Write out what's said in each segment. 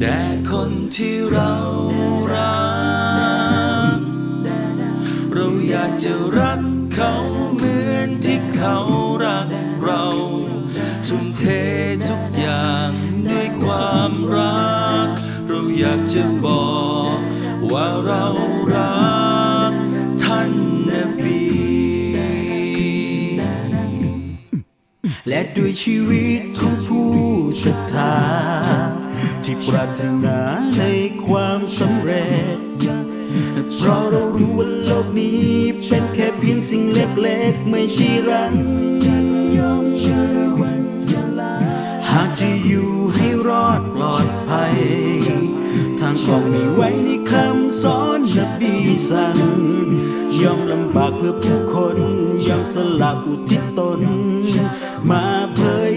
แด่คนที่เรารัก เราอยากจะรักเขาเหมือนที่เขารักเราทุ่มเททุกอย่างด้วยความรัก เราอยากจะบอกว่าเรารักท่านนบีและด้วยชีวิตของ ศรัทธา ที่ปรารถนาในความสำเร็จ เพราะเรารู้ว่าโลกนี้เป็นแค่เพียงสิ่งเล็กๆ ไม่ใช่รัง หากจะอยู่ให้รอดปลอดภัย ทางออกมีไว้ในคำสอนนบีสั่งยอมลำบากเพื่อผู้คน ยอมสละอุทิศตน มาเผย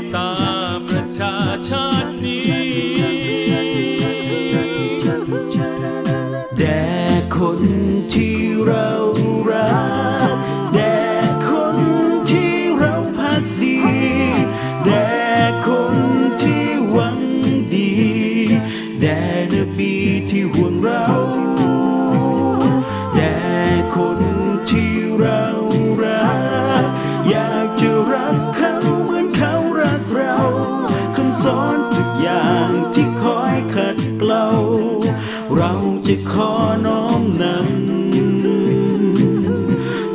ตตาประชาชาตินี้ แด่คนที่เรารัก แด่คนที่เราพักดี แด่คนที่หวังดี แด่นบีที่ห่วงเรา อนทุกอย่างที่คอยขัดเกลาเราจะขอน้อมนำ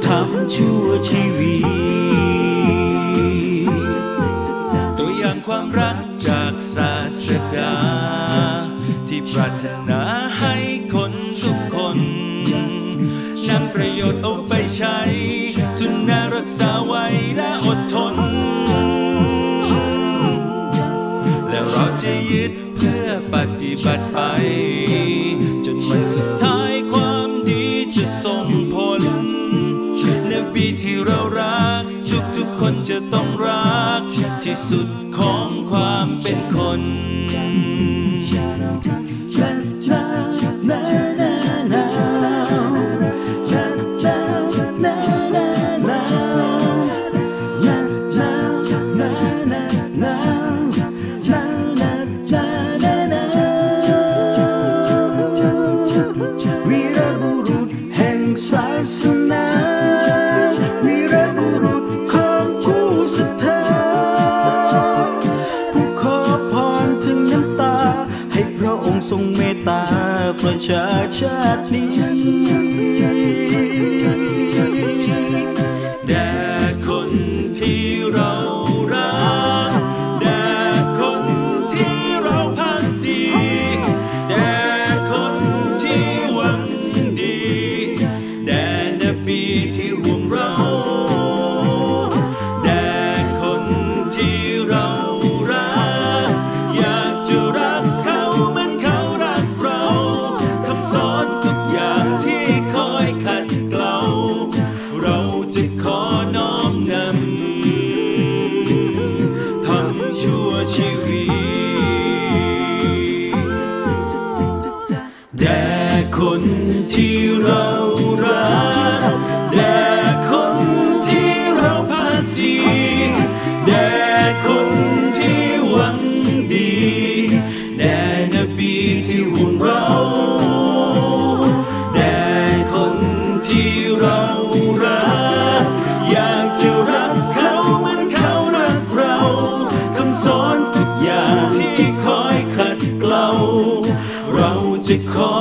ทำชั่วชีวิต ตัวอย่างความรักจากศาสดาที่ปรารถนา ปฏิบัติไป จนวันสุดท้ายความดีจะส่งผลนบีที่เรารัก ทุกๆคนจะต้องรัก ที่สุดของความเป็นคน ทรงเมตตาประชาชาตินี้ คนที่เรารักแด่คนที่เราพักดีแด่คนที่หวังดีแด่นบีที่ห่วงเราแด่คนที่เรารักอยากจะรักเขาเหมือนเขารักเราคำสอนทุกอย่างที่คอยขัดเกลาเราจะขอน้อ